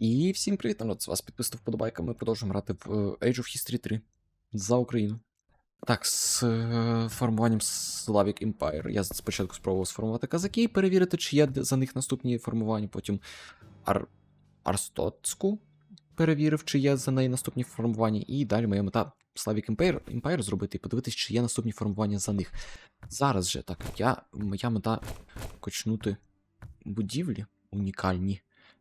І всім привіт, народ, з вас підписав вподобайка. Ми продовжуємо грати в е, Age of History 3 за Україну. Так, з е, формуванням Slavic Empire. Я спочатку спробував сформувати казаки і перевірити, чи є за них наступні формування. Потім Ар... Арстоцьку перевірив, чи є за неї наступні формування. І далі моя мета Slavic Empire, Empire зробити і подивитись, чи є наступні формування за них. Зараз же так, я, моя мета качнути будівлі унікальні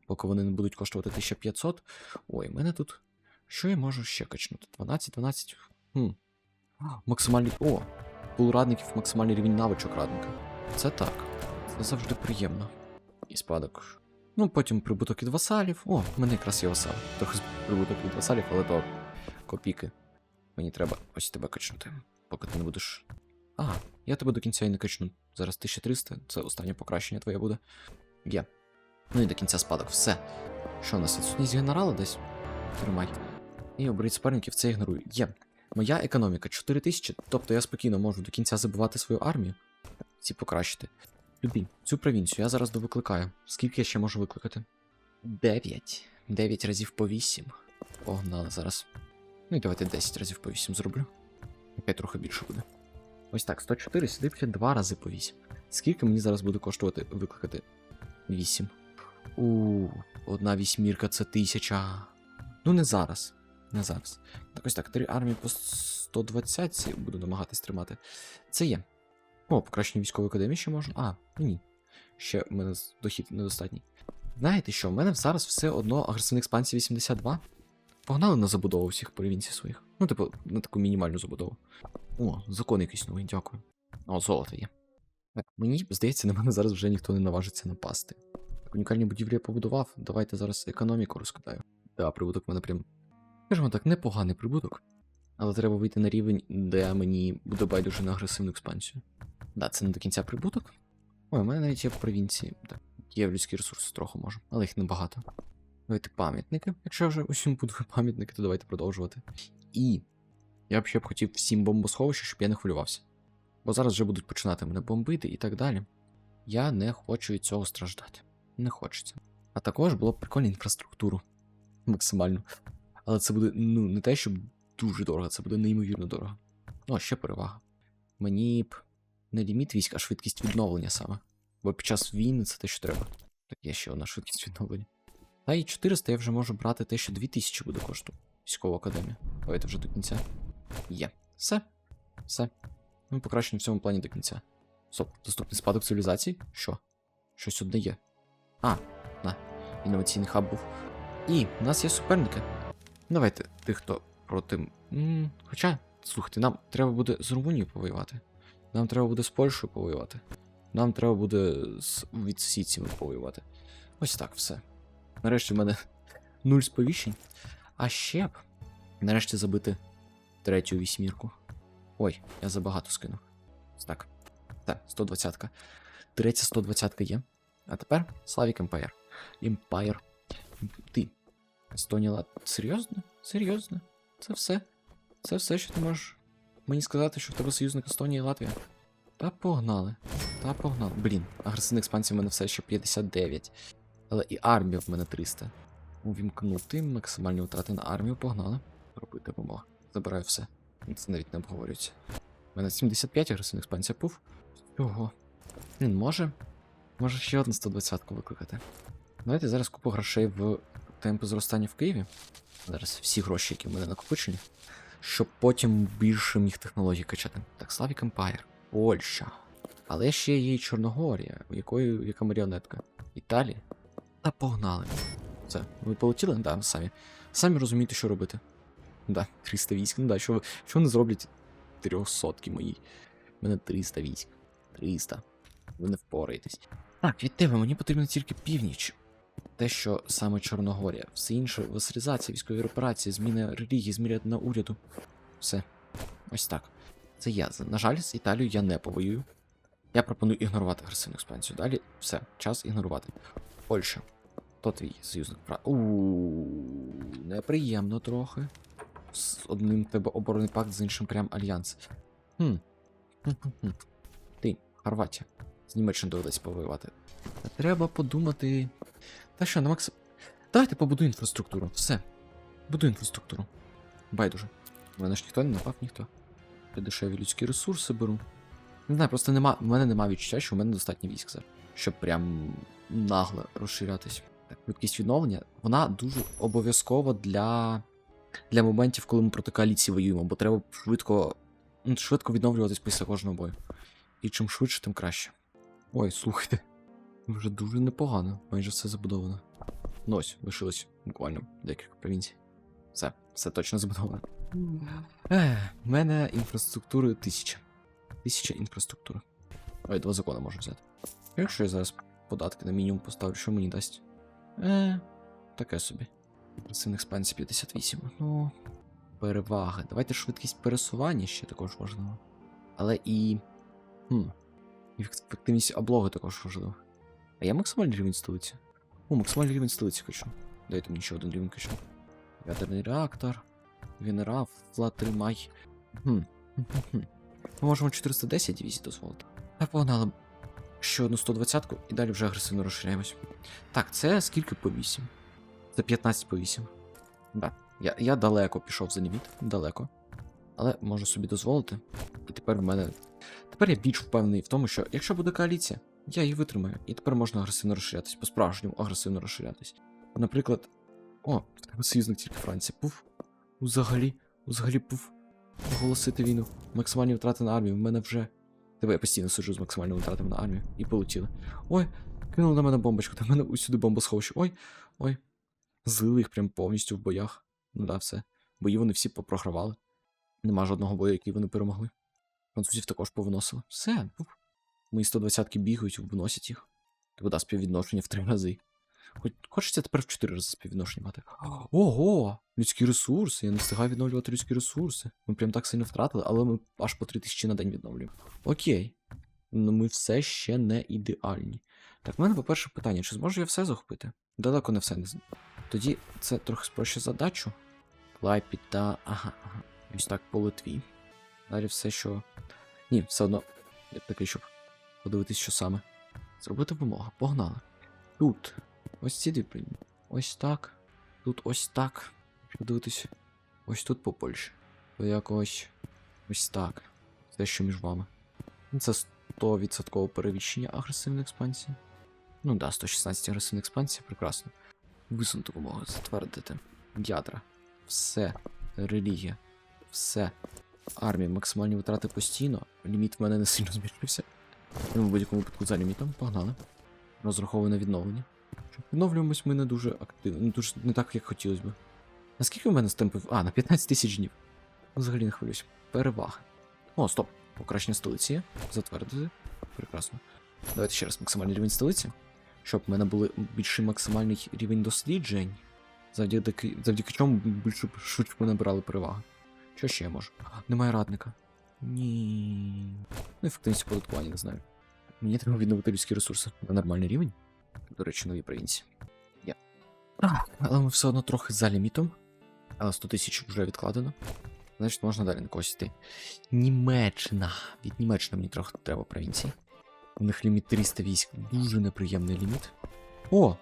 поки вони не будуть коштувати 1500. Ой, в мене тут. Що я можу ще качнути? 12, 12. Хм. Максимальний. О! Пул радників, максимальний рівень навичок радника. Це так. Це завжди приємно. І спадок. Ну, потім прибуток від васалів. О, в мене якраз є васал. Трохи прибуток від васалів, але то копійки. Мені треба ось тебе качнути, поки ти не будеш. А, я тебе до кінця і не качну. Зараз 1300, це останнє покращення твоє буде. Є. Ну і до кінця спадок. Все. Що у нас відсутність генерала десь? Тримай. І оберіть суперників, це ігнорую. Є. Моя економіка 4000, тобто я спокійно можу до кінця забивати свою армію. Ці покращити. Любі, цю провінцію я зараз довикликаю. Скільки я ще можу викликати? 9. 9 разів по 8. Погнали зараз. Ну і давайте 10 разів по 8 зроблю. Нехай трохи більше буде. Ось так, 104 сюди ще 2 рази по 8. Скільки мені зараз буде коштувати викликати 8? У, одна вісьмірка це тисяча. Ну, не зараз. Не зараз. Так ось так, три армії по 120 буду намагатись тримати. Це є. О, покращення військової академії ще можна. А, ну ні. Ще в мене дохід недостатній. Знаєте що, в мене зараз все одно агресивна експансія 82. Погнали на забудову всіх провінцій своїх. Ну, типу, на таку мінімальну забудову. О, закон якийсь новий, дякую. О, золото є. Мені здається, на мене зараз вже ніхто не наважиться напасти. Так, унікальні будівлі я побудував. Давайте зараз економіку розкидаю. Да, прибуток в мене прям. Скажімо так, непоганий прибуток. Але треба вийти на рівень, де мені буде байдуже на агресивну експансію. Да, це не до кінця прибуток. Ой, у мене навіть є в провінції. Так, є людські ресурси трохи можу, але їх небагато. Давайте пам'ятники. Якщо вже усім буду пам'ятники, то давайте продовжувати. І я б ще б хотів всім бомбосховища, щоб я не хвилювався. Бо зараз вже будуть починати мене бомбити і так далі. Я не хочу від цього страждати. Не хочеться. А також було б прикольно інфраструктуру. Максимально. Але це буде, ну, не те, щоб дуже дорого, це буде неймовірно дорого. О, ще перевага. Мені б не ліміт військ, а швидкість відновлення саме. Бо під час війни це те, що треба. Так є ще одна швидкість відновлення. Та і 400 я вже можу брати те, що 2000 буде коштувати. Військова академія. Давайте вже до кінця. Є. Все. Все. Ми покращені в цьому плані до кінця. Стоп, доступний спадок цивілізації? Що? Щось одне є. А, на, інноваційний хаб був. І в нас є суперники. Давайте тих, хто проти. м хоча, слухайте, нам треба буде з Румунією повоювати. Нам треба буде з Польщею повоювати. Нам треба буде з відсійцями повоювати. Ось так все. Нарешті в мене нуль сповіщень. А ще б нарешті забити третю вісьмірку. Ой, я забагато скинув. Так. Так, 120-ка. Третя 120-ка є. А тепер Slavic Empire. Empire. Ти. Естонія. Серйозно? Серйозно? Це все? Це все, що ти можеш мені сказати, що в тебе союзник Естонія і Латвія? Та погнали. Та погнали. Блін, агресивна експансія в мене все ще 59. Але і армія в мене 300. Увімкнути максимальні втрати на армію, погнали. Робити помог. Забираю все. Це навіть не обговорюється. У мене 75 агресивна експансія пуф. Ого. Він може. Може ще одну 120-ку викликати. Давайте зараз купу грошей в темпи зростання в Києві. Зараз всі гроші, які в мене накопичені. Щоб потім більше міг технологій качати. Так, Slavic Empire. Польща. Але ще є і Чорногорія, у якої яка маріонетка. Італія. Та погнали. Все, ви полетіли? Да, самі. Самі розумієте, що робити. Да, 300 військ. Ну да, що, що вони зроблять 300 мої? У мене 300 військ. 300. Ви не впораєтесь. Так, від тебе мені потрібно тільки північ. Те, що саме Чорногорія, все інше васалізація, військові операції, зміна релігії, зміна уряду. Все. Ось так. Це я. На жаль, з Італією я не повоюю. Я пропоную ігнорувати агресивну експансію. Далі все, час ігнорувати. Польща. То твій союзник прав. Ууу, неприємно трохи. З одним тебе оборонний пакт, з іншим прям альянс. Хм. Ти, Хорватія. З Німеччиною доведеться повоювати. Треба подумати. Та що, на макс... Давайте побудуй інфраструктуру. Все. Будуй інфраструктуру. Байдуже. У мене ж ніхто не напав, ніхто. Я дешеві людські ресурси беру. Не знаю, просто нема, в мене немає відчуття, що в мене достатньо військ зараз. Щоб прям нагло розширятись. Так, швидкість відновлення, вона дуже обов'язкова для, для моментів, коли ми проти коаліції воюємо, бо треба швидко, ну, швидко відновлюватись після кожного бою. І чим швидше, тим краще. Ой, слухайте. Вже дуже непогано, майже все забудовано. Ну ось, лишилось буквально декілька провінцій. Все, все точно забудовано. В мене інфраструктури тисяча. Тисяча інфраструктури. Ой, два закони можу взяти. Якщо я зараз податки на мінімум поставлю, що мені дасть? Е, таке собі. Агресивна експансія 58. Ну. Переваги. Давайте швидкість пересування ще також важливо. Але і. Хм. Ефективність облоги також важливо. А я максимальний рівень столиці? О, максимальний рівень столиці хочу. Дайте мені ще один рівень качу. Ядерний реактор. Генерал, флат тримай. Хм. Ми можемо 410 дивізій дозволити. А погнали. Ще одну 120-ку і далі вже агресивно розширяємось. Так, це скільки по 8? Це 15 по 8. Да. Я, я далеко пішов за ліміт, далеко. Але можу собі дозволити. І тепер в мене. Тепер я більш впевнений в тому, що якщо буде коаліція, я її витримаю. І тепер можна агресивно розширятись, по-справжньому агресивно розширятись. Наприклад. О, в тебе союзник тільки Франція. Пуф. Взагалі, взагалі пуф. Оголосити війну. Максимальні втрати на армію. В мене вже. Тебе я постійно сиджу з максимальними втратами на армію. І полетіли. Ой, кинули на мене бомбочку. В мене усюди бомбосховище. Ой, ой. Злили їх прям повністю в боях. Ну да, все. Бої вони всі попрогравали. Нема жодного бою, який вони перемогли. Французів також повиносили. Все. Мої 120-ки бігають, виносять їх. Тобто да, співвідношення в три рази. Хоч хочеться тепер в 4 рази співвідношення мати. Ого! Людські ресурси. Я не встигаю відновлювати людські ресурси. Ми прям так сильно втратили, але ми аж по 3000 на день відновлюємо. Окей. Ну ми все ще не ідеальні. Так, в мене, по-перше, питання: чи зможу я все захопити? Далеко не все не з- Тоді це трохи спрощує задачу. Клайпіта. Ага, ага. Ось так по Литві. Далі все, що. Ні, все одно. Я б такий, щоб подивитись, що саме. Зробити вимога. Погнали. Тут. Ось ці дві приймі. Ось так. Тут ось так. Подивитись. Ось тут по Польщі. То якось. Ось так. Це що між вами. Ну, Це 100% перевіщення агресивної експансії. Ну да, 116 агресивної експансії, прекрасно. Висунути вимогу, затвердити. Ядра. Все. Релігія. Все. Армія, максимальні витрати постійно. Ліміт в мене не сильно збільшився. Ну, в будь-якому випадку за лімітом. Погнали. Розраховую на відновлення. Відновлюємось ми не дуже активно. Ну, дуже не так, як хотілося б. Наскільки в мене стемпів? А, на 15 тисяч днів. Взагалі не хвилююсь. Перевага. О, стоп. Покращення столиці є. Затвердити. Прекрасно. Давайте ще раз максимальний рівень столиці. Щоб в мене були більший максимальний рівень досліджень. Завдяки, завдяки чому більше швидше ми набирали переваги. Що ще я можу? Немає радника. Ні. Ну, ефективність оподаткування, не знаю. Мені треба відновити людські ресурси на нормальний рівень. До речі, нові провінції. Є. Так, але ми все одно трохи за лімітом. Але 100 тисяч вже відкладено. Значить, можна далі на когось йти. Німеччина. Від Німеччини мені трохи треба провінції. У них ліміт 300 військ. Дуже неприємний ліміт. О!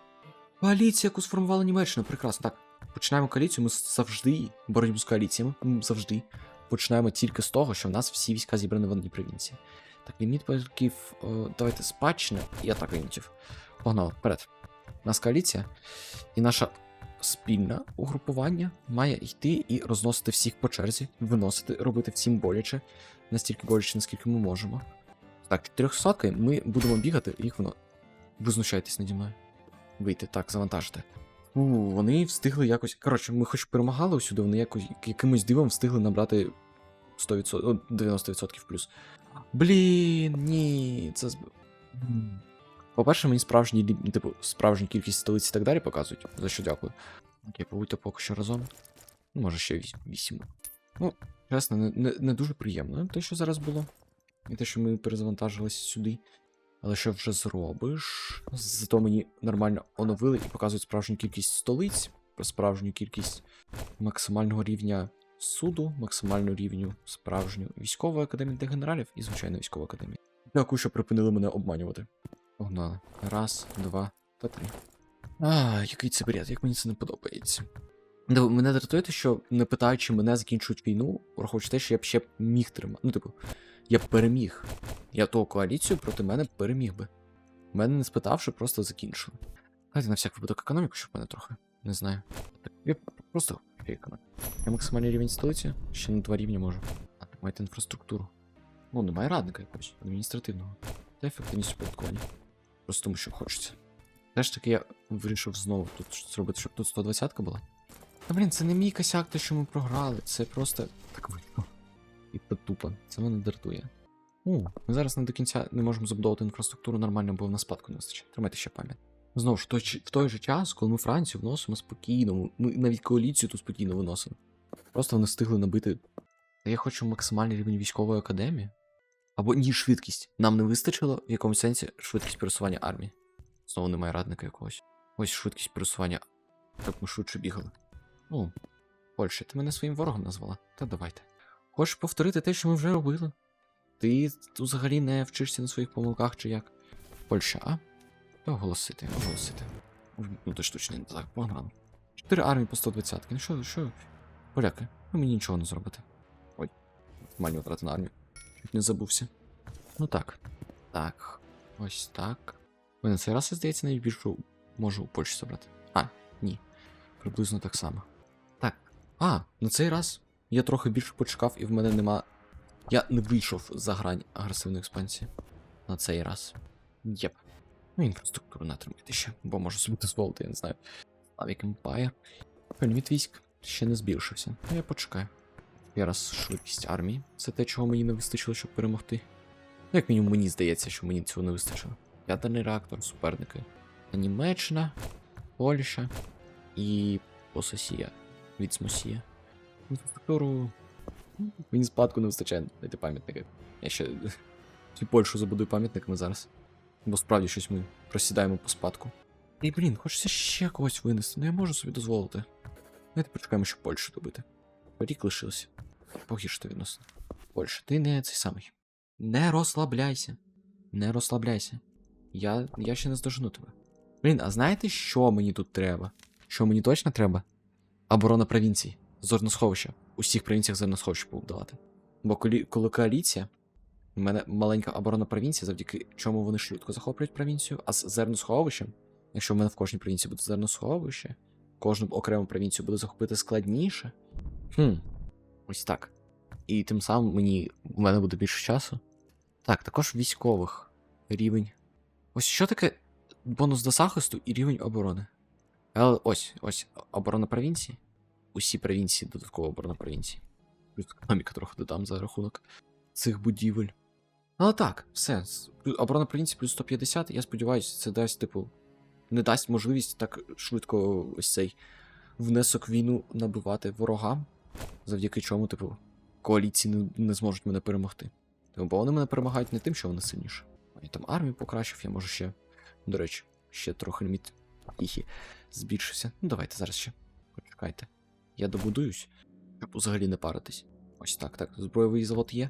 Коаліція, яку сформувала Німеччина. Прекрасно. Так, починаємо коаліцію. Ми завжди боротьбу з коаліціями. М, Завжди. Починаємо тільки з того, що в нас всі війська зібрані в одній провінції. Так, ліміт полків. е, Давайте спадщина і атака юнітів. Погнали, вперед. У нас коаліція. І наша спільне угрупування має йти і розносити всіх по черзі, виносити, робити всім боляче, настільки боляче, наскільки ми можемо. Так, 400 ми будемо бігати, їх воно. Ви знущаєтесь наді мною. Вийти, так, завантажити. У, вони встигли якось. Коротше, ми хоч перемагали усюди, вони якось якимось дивом встигли набрати 100%, 90% плюс. Блін, ні, це. По-перше, мені справжні, типу, справжню кількість столиць і так далі показують, за що дякую. Окей, побудьте поки що разом. Ну, може ще вісім. Ну, чесно, не, не, не дуже приємно те, що зараз було. І те, що ми перезавантажилися сюди. Але що вже зробиш? Зато мені нормально оновили і показують справжню кількість столиць, справжню кількість максимального рівня суду, максимальну рівню справжню військової академії для генералів і звичайно військової академії. Дякую, що припинили мене обманювати. Погнали. Раз, два та три. А, який це бред, як мені це не подобається. Мене дратує те, що не питаючи мене закінчують війну, враховуючи те, що я б ще міг тримати. Ну, типу, я б переміг. Я ту коаліцію проти мене переміг би. Мене не спитавши, просто закінчили. Давайте на всяк випадок економіку, щоб мене трохи. Не знаю. Так, я просто економіку. Я максимальний рівень столиці, ще на два рівні можу. А так маєте інфраструктуру. Ну, немає радника якогось адміністративного. Та ефективність оподаткування. Просто тому, що хочеться. Теж таки я вирішив знову тут зробити, щоб тут 120 ка була. Та блін, це не мій косяк, те, що ми програли. Це просто так вийшло. І це тупо. Це мене дратує. У, ми зараз не до кінця не можемо забудовувати інфраструктуру нормально, бо в нас спадку не вистачає. Тримайте ще пам'ять. Знову ж, в той, же час, коли ми Францію вносимо спокійно, ми- ми навіть коаліцію тут спокійно виносимо. Просто вони встигли набити. Я хочу максимальний рівень військової академії. Або ні, швидкість. Нам не вистачило в якомусь сенсі швидкість пересування армії. Знову немає радника якогось. Ось швидкість пересування. Так ми швидше бігали. Ну, Польща, ти мене своїм ворогом назвала? Та давайте. Хочеш повторити те, що ми вже робили? Ти взагалі не вчишся на своїх помилках чи як? Польща, а? Оголосити, оголосити. Ну то ж точно так, погнали. Чотири армії по 120. Ну що, що? Поляки, ви мені нічого не зробите. Ой, нормальні витрати на армію. Чуть не забувся. Ну так. Так. Ось так. Ой, на цей раз, здається, найбільшу можу у Польщі забрати. А, ні. Приблизно так само. Так. А, на цей раз я трохи більше почекав, і в мене нема. Я не вийшов за грань агресивної експансії. На цей раз. Єп. Ну, інфраструктуру натримайте ще, бо можу собі дозволити, я не знаю. Slavic Empire. Ліміт військ ще не збільшився. Ну, я почекаю. Я раз швидкість армії. Це те, чого мені не вистачило, щоб перемогти. Ну, як мінімум, мені здається, що мені цього не вистачило. Ядерний реактор, суперники. Німеччина, Польща і Пососія. Від. Інфраструктуру. Мені спадку не вистачає знайти пам'ятники. Я ще цю Польщу забудую пам'ятниками зараз. Бо справді щось ми просідаємо по спадку. І блін, хочеться ще когось винести, ну я можу собі дозволити. Давайте почекаємо, щоб Польщу добити. Рік лишився. Погіршити відносно. Польща, ти не цей самий. Не розслабляйся. Не розслабляйся. Я, я ще не здожену тебе. Блін, а знаєте, що мені тут треба? Що мені точно треба? Оборона провінцій. Зерносховища. Усіх провінціях зерносховища побудувати. Бо коли, коли коаліція, у мене маленька оборона провінції, завдяки чому вони швидко захоплюють провінцію, а з зерносховищем, якщо в мене в кожній провінції буде зерносховище, кожну окрему провінцію буде захопити складніше. Хм, ось так. І тим самим мені у мене буде більше часу. Так, також військових рівень. Ось що таке бонус до захисту і рівень оборони. Але ось, ось, оборона провінції. Усі провінції, додаткова оборона провінції. Економіка трохи додам за рахунок цих будівель. Але так, все. Оборона провінції плюс 150, я сподіваюся, це дасть, типу, не дасть можливість так швидко ось цей внесок війну набивати ворогам, завдяки чому, типу, коаліції не, не зможуть мене перемогти. Бо вони мене перемагають не тим, що вони сильніші. Я там армію покращив, я можу ще, до речі, ще трохи ліміт їхі збільшився. Ну, давайте зараз ще. Почекайте. Я добудуюсь, щоб взагалі не паритись. Ось так, так. Збройовий завод є.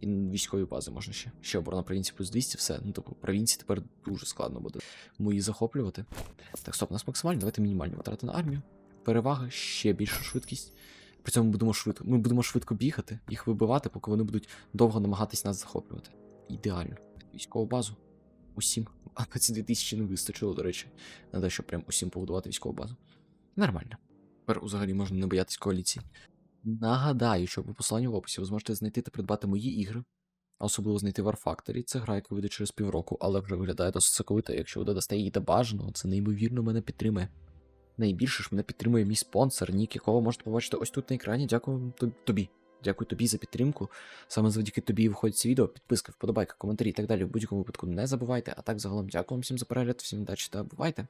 І військові бази можна ще. Ще оборона провінції плюс 200, все. Ну, тобто, провінції тепер дуже складно буде мої захоплювати. Так, стоп, у нас максимально, давайте мінімальні витрати на армію. Перевага, ще більша швидкість. При цьому будемо швидко. Ми будемо швидко бігати, їх вибивати, поки вони будуть довго намагатись нас захоплювати. Ідеально. Військову базу. Усім. А 22 тисячі не вистачило, до речі. На те, щоб прям усім побудувати військову базу. Нормально. Тепер взагалі можна не боятись коаліції. Нагадаю, що по посиланню в описі ви зможете знайти та придбати мої ігри, особливо знайти War Factory. Це гра, яка вийде через півроку, але вже виглядає досить соковито. Якщо ви додасте її та бажано, це неймовірно мене підтримує. Найбільше ж мене підтримує мій спонсор, нік, якого можете побачити ось тут на екрані. Дякую тоб- тобі. Дякую тобі за підтримку. Саме завдяки тобі виходять ці відео, підписки, вподобайка, коментарі і так далі. В будь-якому випадку не забувайте. А так загалом дякую всім за перегляд, всім удачі та бувайте!